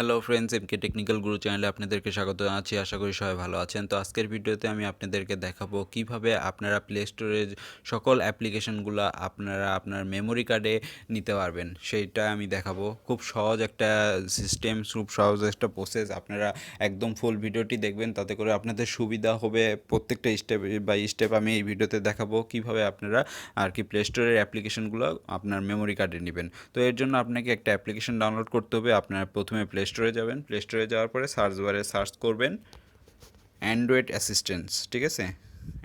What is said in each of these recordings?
Hello friends এমকে technical গুরু চ্যানেলে আপনাদেরকে স্বাগত জানাচ্ছি। আশা করি সবাই ভালো আছেন। তো আজকের ভিডিওতে আমি আপনাদেরকে দেখাবো কীভাবে আপনারা প্লে স্টোরে সকল অ্যাপ্লিকেশনগুলো আপনারা আপনার মেমোরি কার্ডে নিতে পারবেন। সেইটা আমি দেখাবো। খুব সহজ একটা সিস্টেম খুব সহজ একটা প্রসেস আপনারা একদম ফুল ভিডিওটি দেখবেন, তাতে করে আপনাদের সুবিধা হবে প্রত্যেকটা স্টেপ বাই স্টেপ আমি এই ভিডিওতে দেখাবো কীভাবে আপনারা আর কি প্লে স্টোরের অ্যাপ্লিকেশনগুলো আপনার মেমোরি কার্ডে নেবেন। তো এর জন্য আপনাকে একটা অ্যাপ্লিকেশন ডাউনলোড করতে হবে। আপনার প্রথমে প্লে স্টোরে যাবেন প্লে স্টোরে যাওয়ার পরে সার্চ বারে সার্চ করবেন অ্যান্ড্রয়েড অ্যাসিস্ট্যান্স ঠিক আছে?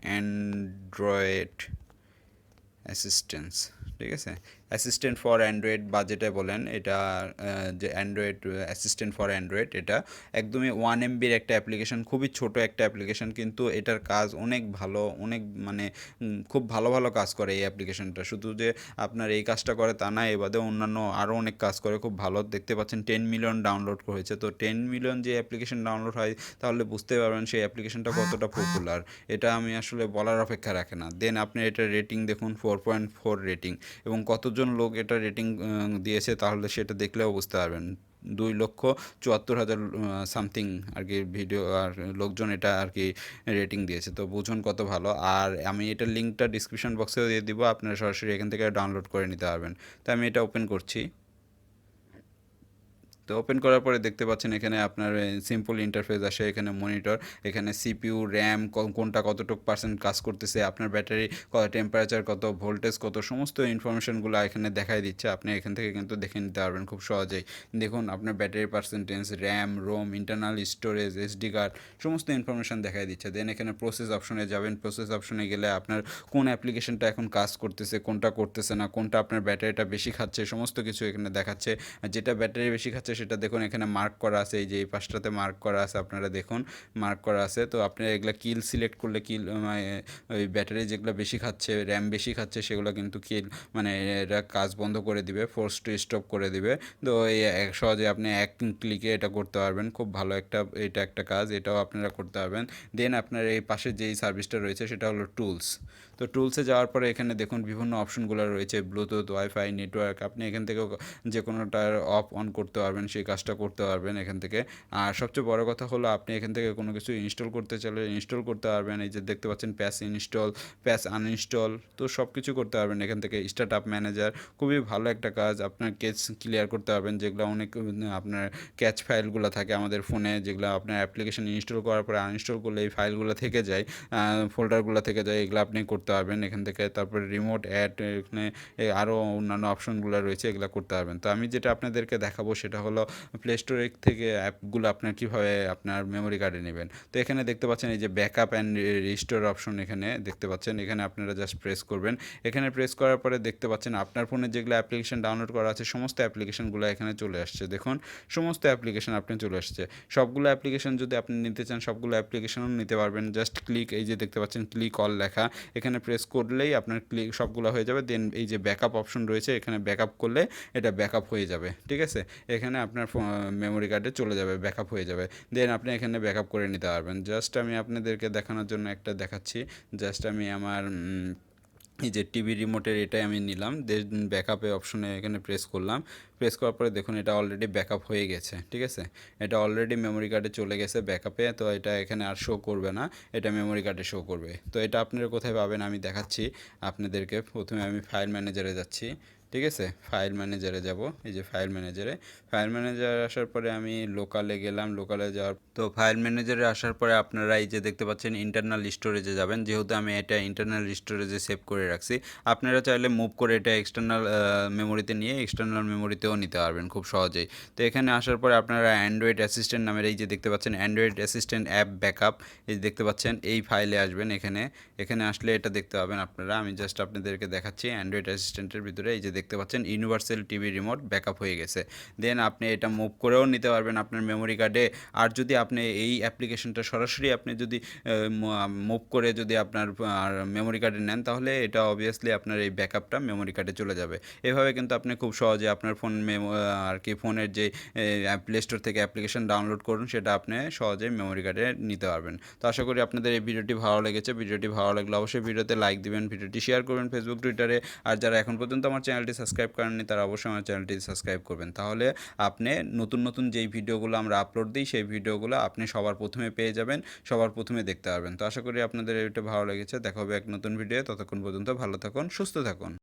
অ্যান্ড্রয়েড অ্যাসিস্ট্যান্স ঠিক আছে? অ্যাসিস্ট্যান্ট ফর অ্যান্ড্রয়েড বা যেটা বলেন, এটা যে অ্যান্ড্রয়েড অ্যাসিস্ট্যান্ট ফর অ্যান্ড্রয়েড এটা একদমই ওয়ান এমবির একটা অ্যাপ্লিকেশন খুবই ছোট একটা অ্যাপ্লিকেশন কিন্তু এটার কাজ অনেক ভালো, অনেক মানে খুব ভালো ভালো কাজ করে এই অ্যাপ্লিকেশনটা শুধু যে আপনার এই কাজটা করে তা না, এ বাদে অন্যান্য আরও অনেক কাজ করে, খুব ভালো। দেখতে পাচ্ছেন টেন মিলিয়ন ডাউনলোড হয়েছে তো টেন মিলিয়ন যে অ্যাপ্লিকেশন ডাউনলোড হয়, তাহলে বুঝতে পারবেন সেই অ্যাপ্লিকেশনটা কতটা পপুলার এটা আমি আসলে বলার অপেক্ষা রাখে না। দেন আপনি এটা রেটিং দেখুন ফোর পয়েন্ট ফোর রেটিং এবং কতজন লোক এটা রেটিং দিয়েছে, তাহলে সেটা দেখলেও বুঝতে পারবেন। দুই লক্ষ চুয়াত্তর হাজার সামথিং আর কি ভিডিও আর লোকজন এটা আর কি রেটিং দিয়েছে। তো বুঝুন কত ভালো। আর আমি এটা লিঙ্কটা ডিসক্রিপশন বক্সেও দিয়ে দিব, আপনারা সরাসরি এখান থেকে ডাউনলোড করে নিতে পারবেন। তো আমি এটা ওপেন করছি। তো ওপেন করার পরে দেখতে পাচ্ছেন এখানে আপনার সিম্পল ইন্টারফেস আসে, এখানে মনিটর এখানে সিপিইউ র্যাম কোনটা কতটুকু পার্সেন্ট কাজ করতেছে, আপনার ব্যাটারি কত টেম্পারেচার কত ভোল্টেজ কত, সমস্ত ইনফরমেশনগুলো এখানে দেখাই দিচ্ছে। আপনি এখান থেকে কিন্তু দেখে নিতে পারবেন খুব সহজেই। দেখুন, আপনার battery percentage RAM ROM internal storage SD card সমস্ত ইনফরমেশন দেখাই দিচ্ছে। দেন এখানে প্রসেস অপশনে যাবেন। প্রসেস অপশনে গেলে আপনার কোন অ্যাপ্লিকেশনটা এখন কাজ করতেছে, কোনটা করতেছে না, কোনটা আপনার ব্যাটারিটা বেশি খাচ্ছে, সমস্ত কিছু এখানে দেখাচ্ছে। যেটা ব্যাটারি বেশি খাচ্ছে সেটা দেখুন, এখানে মার্ক করা আছে, এই যে এই পাশটাতে মার্ক করা আছে, আপনারা দেখুন মার্ক করা আছে। তো আপনি এগুলা কিল সিলেক্ট করলে কিল ওই ব্যাটারি যেগুলো বেশি খাচ্ছে র্যাম বেশি খাচ্ছে, সেগুলো কিন্তু কিল মানে এটা কাজ বন্ধ করে দিবে ফোর্স টু স্টপ করে দিবে। তো এই সহজে আপনি এক ক্লিকে এটা করতে পারবেন। খুব ভালো একটা, এটা একটা কাজ, এটাও আপনারা করতে পারবেন। দেন আপনার এই পাশে যেই সার্ভিসটা রয়েছে, সেটা হলো টুলস তো টুলসে যাওয়ার পরে এখানে দেখুন, বিভিন্ন অপশনগুলো রয়েছে ব্লুটুথ ওয়াইফাই নেটওয়ার্ক আপনি এখান থেকে যে কোনোটার অফ অন করতে পারবেন। সেই কাজটা করতে পারবেন এখান থেকে। আর সবচেয়ে বড় কথা হলো, আপনি এখান থেকে কোনো কিছু ইনস্টল করতে চাইলে ইনস্টল করতে পারবেন। এই যে দেখতে পাচ্ছেন প্যাস ইনস্টল প্যাস আনইনস্টল তো সব কিছু করতে পারবেন এখান থেকে। স্টার্ট আপ ম্যানেজার খুবই ভালো একটা কাজ। আপনার কেস ক্লিয়ার করতে পারবেন, যেগুলো অনেক, আপনার ক্যাচ ফাইলগুলো থাকে আমাদের ফোনে যেগুলো আপনার অ্যাপ্লিকেশন ইনস্টল করার পরে আনইনস্টল করলে এই ফাইলগুলো থেকে যায় ফোল্ডারগুলো থেকে যায়, এগুলো আপনি করতে পারবেন এখান থেকে। তারপরে রিমোট অ্যাড এখানে আরও অন্যান্য অপশনগুলো রয়েছে, এগুলো করতে পারবেন। তো আমি যেটা আপনাদেরকে দেখাবো সেটা হলো প্লে স্টোরে থেকে অ্যাপগুলো আপনার কীভাবে আপনার মেমোরি কার্ডে নেবেন। তো এখানে দেখতে পাচ্ছেন এই যে ব্যাকআপ অ্যান্ড রিস্টোর অপশন এখানে দেখতে পাচ্ছেন। এখানে আপনারা জাস্ট প্রেস করবেন। এখানে প্রেস করার পরে দেখতে পাচ্ছেন আপনার ফোনে যেগুলো অ্যাপ্লিকেশন ডাউনলোড করা আছে, সমস্ত অ্যাপ্লিকেশনগুলো এখানে চলে আসছে। দেখুন, সমস্ত অ্যাপ্লিকেশন আপনি চলে আসছে। সবগুলো অ্যাপ্লিকেশন যদি আপনি নিতে চান, সবগুলো অ্যাপ্লিকেশনও নিতে পারবেন। জাস্ট ক্লিক এই যে দেখতে পাচ্ছেন ক্লিক অল লেখা। এখানে প্রেস করলেই আপনার ক্লিক সবগুলো হয়ে যাবে। দেন এই যে ব্যাকআপ অপশন রয়েছে, এখানে ব্যাকআপ করলে এটা ব্যাকআপ হয়ে যাবে। ঠিক আছে? এখানে আপনার মেমোরি কার্ডে চলে যাবে ব্যাকআপ হয়ে যাবে। দেন আপনি এখানে ব্যাকআপ করে নিতে পারবেন। জাস্ট আমি আপনাদেরকে দেখানোর জন্য একটা দেখাচ্ছি। জাস্ট আমি আমার এই যে টিভি রিমোটের এটাই আমি নিলাম। দেন ব্যাকআপে অপশনে এখানে প্রেস করলাম। প্রেস করার পরে দেখুন, এটা অলরেডি ব্যাকআপ হয়ে গেছে। ঠিক আছে? এটা অলরেডি মেমোরি কার্ডে চলে গেছে ব্যাকআপে তো এটা এখানে আর শো করবে না। এটা মেমোরি কার্ডে শো করবে। তো এটা আপনারা কোথায় পাবেন আমি দেখাচ্ছি। আপনাদেরকে প্রথমে আমি ফাইল ম্যানেজারে যাচ্ছি। ঠিক আছে? ফাইল ম্যানেজারে যাব। এই যে ফাইল ম্যানেজারে ফাইল ম্যানেজারে আসার পরে আমি লোকালে গেলাম। লোকালে যাওয়ার তো ফাইল ম্যানেজারে আসার পরে আপনারা এই যে দেখতে পাচ্ছেন ইন্টারনাল স্টোরেজে যাবেন। যেহেতু আমি এটা ইন্টারনাল স্টোরেজে সেভ করে রাখছি। আপনারা চাইলে মুভ করে এটা এক্সটার্নাল মেমোরিতে নিয়ে এক্সটার্নাল মেমোরিতেও নিতে পারবেন খুব সহজেই। তো এখানে আসার পরে আপনারা অ্যান্ড্রয়েড অ্যাসিস্ট্যান্ট নামের এই যে দেখতে পাচ্ছেন অ্যান্ড্রয়েড অ্যাসিস্ট্যান্ট অ্যাপ ব্যাকআপ এই দেখতে পাচ্ছেন, এই ফাইলে আসবেন এখানে। এখানে আসলে এটা দেখতে পাবেন আপনারা। আমি জাস্ট আপনাদেরকে দেখাচ্ছি অ্যান্ড্রয়েড অ্যাসিস্ট্যান্টের ভিতরে এই যে দেখতে পাচ্ছেন ইউনিভার্সাল টিভি রিমোট ব্যাকআপ হয়ে গেছে। দেন আপনি এটা মুভ করেও নিতে পারবেন আপনার মেমোরি কার্ডে আর যদি আপনি এই অ্যাপ্লিকেশনটা সরাসরি আপনি যদি মুভ করে যদি আপনার মেমোরি কার্ডে নেন, তাহলে এটা অবভিয়াসলি আপনার এই ব্যাকআপটা মেমোরি কার্ডে চলে যাবে। এভাবে কিন্তু আপনি খুব সহজে আপনার ফোন মেমো আর কি ফোনের যে প্লে স্টোর থেকে অ্যাপ্লিকেশন ডাউনলোড করুন, সেটা আপনি সহজেই মেমোরি কার্ডে নিতে পারবেন। তো আশা করি আপনাদের এই ভিডিওটি ভালো লেগেছে। ভিডিওটি ভালো লাগলে অবশ্যই ভিডিওতে লাইক দিবেন ভিডিওটি শেয়ার করবেন ফেসবুক টুইটারে আর যারা এখন পর্যন্ত আমার চ্যানেলটি চ্যানেলটি সাবস্ক্রাইব করেননি, তারা অবশ্যই আমার চ্যানেলটি সাবস্ক্রাইব করবেন। তাহলে আপনি নতুন নতুন যেই ভিডিওগুলো আমরা আপলোড দিই, সেই ভিডিওগুলো আপনি সবার প্রথমে পেয়ে যাবেন, সবার প্রথমে দেখতে পারবেন। তো আশা করি আপনাদের এটা ভালো লেগেছে। দেখা হবে এক নতুন ভিডিও ততক্ষণ পর্যন্ত ভালো থাকুন, সুস্থ থাকুন।